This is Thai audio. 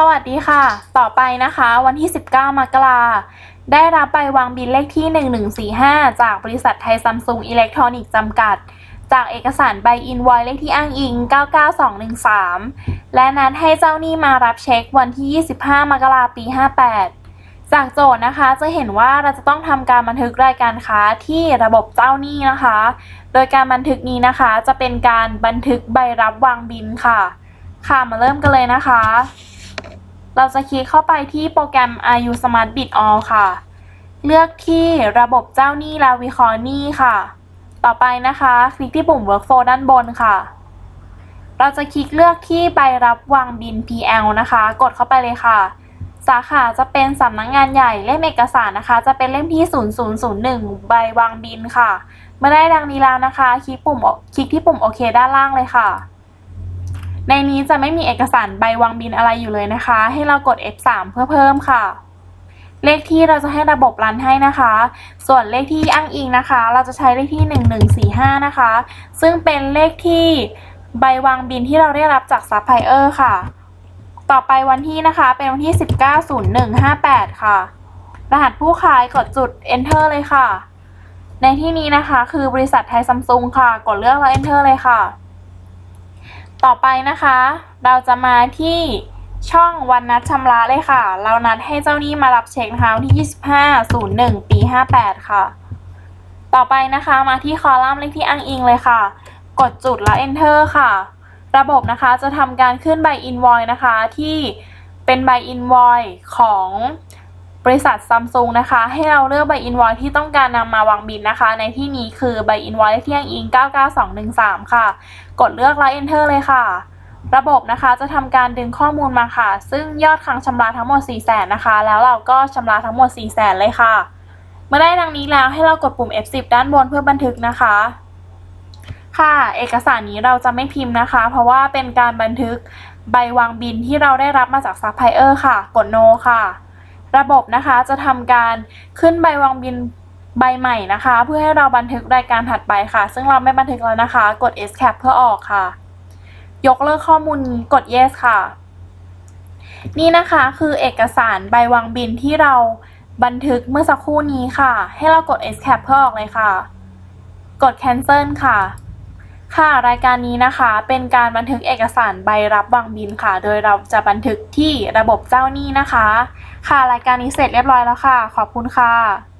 สวัสดีค่ะ ต่อไปนะคะ วันที่ 19 มกราได้รับใบวางบินเลขที่ 1145 จากบริษัทไทยซัมซุงอิเล็กทรอนิกส์จำกัด จากเอกสารใบอินวอยเลขที่อ้างอิง 99213 และนัดให้เจ้าหนี้มารับเช็ควันที่ 25 มกราปี 58 จากโจทย์นะคะจะเห็นว่าเราจะต้องทำการบันทึกรายการค้าที่ระบบเจ้าหนี้นะคะ โดยการบันทึกนี้นะคะจะเป็นการบันทึกใบรับวางบินค่ะ ค่ะมาเริ่มกันเลยนะคะ เราจะคลิกเข้าไปที่โปรแกรม RU Smart Bid All ค่ะ เลือกที่ระบบเจ้าหนี้และวิเคราะห์หนี้ค่ะ ต่อไปนะคะ คลิกที่ปุ่ม Workflow ด้านบนค่ะ เราจะคลิกเลือกที่ใบรับวางบิน PL นะคะ กดเข้าไปเลยค่ะ สาขาจะเป็นสำนักงงานใหญ่เล่มเอกสารนะคะ จะเป็นเล่มที่ 0001 ใบวางบินค่ะ เมื่อได้ดังนี้แล้วนะคะ คลิกปุ่มคลิกที่ปุ่มโอเคด้านล่างเลยค่ะ ในนี้จะไม่มีเอกสารใบวางบินอะไรอยู่เลยนะคะ ให้เรากด F3 เพื่อเพิ่มค่ะ เลขที่เราจะให้ระบบรันให้นะคะ ส่วนเลขที่อ้างอิงนะคะ เราจะใช้เลขที่ 1145 นะคะ ซึ่งเป็นเลขที่ใบวางบินที่เราได้รับจากซัพพลายเออร์ค่ะ ต่อไปวันที่นะคะเป็นวันที่ 190158 ค่ะ รหัสผู้ขายกดจุด enter เลยค่ะ ในที่นี้นะคะคือบริษัทไทยซัมซุงค่ะ กดเลือกแล้ว enter เลยค่ะ ต่อไปนะคะ เราจะมาที่ช่องวันนัดชำระเลยค่ะ เรานัดให้เจ้าหนี้มารับเช็คนะคะวันที่ 25.01 ปี 58 ค่ะ ต่อไปนะคะมาที่คอลัมน์เลขที่อ้างอิงเลยค่ะ กดจุดแล้ว enter ค่ะ ระบบนะคะจะทำการขึ้นใบ invoice นะคะที่เป็นใบ invoice ของ บริษัทซัมซุงนะคะ ให้เราเลือกใบ invoice ที่ต้องการนำมาวางบินนะคะ ในที่นี้คือใบ invoice เที่อ้างอิง 99213 ค่ะ กดเลือกแล้ว enter เลยค่ะ ระบบนะคะจะทำการดึงข้อมูลมาค่ะ ซึ่งยอดค้างชำระทั้งหมด 4 0 0 0 0 0นะคะ แล้วเราก็ชำระทั้งหมด 4 0 0 0 0 0เลยค่ะ เมื่อได้ดังนี้แล้วให้เรากดปุ่ม F10 ด้านบนเพื่อบันทึกนะคะ ค่ะ เอกสารนี้เราจะไม่พิมพ์นะคะ เพราะว่าเป็นการบันทึกใบวางบินที่เราได้รับมาจากซัพพลายเออร์ค่ะ กด no ค่ะ ระบบนะคะจะทำการขึ้นใบวางบินใบใหม่นะคะ เพื่อให้เราบันทึกรายการถัดไปค่ะ ซึ่งเราไม่บันทึกแล้วนะคะ กด escape เพื่อออกค่ะ ยกเลิกข้อมูลกด yes ค่ะ นี่นะคะคือเอกสารใบวางบินที่เราบันทึกเมื่อสักครู่นี้ค่ะ ให้เรากด escape เพื่อออกเลยค่ะ กด cancel ค่ะ ค่ะรายการนี้นะคะเป็นการบันทึกเอกสารใบรับวางบินค่ะ โดยเราจะบันทึกที่ระบบเจ้าหนี้นะคะ ค่ะรายการนี้เสร็จเรียบร้อยแล้วค่ะ ขอบคุณค่ะ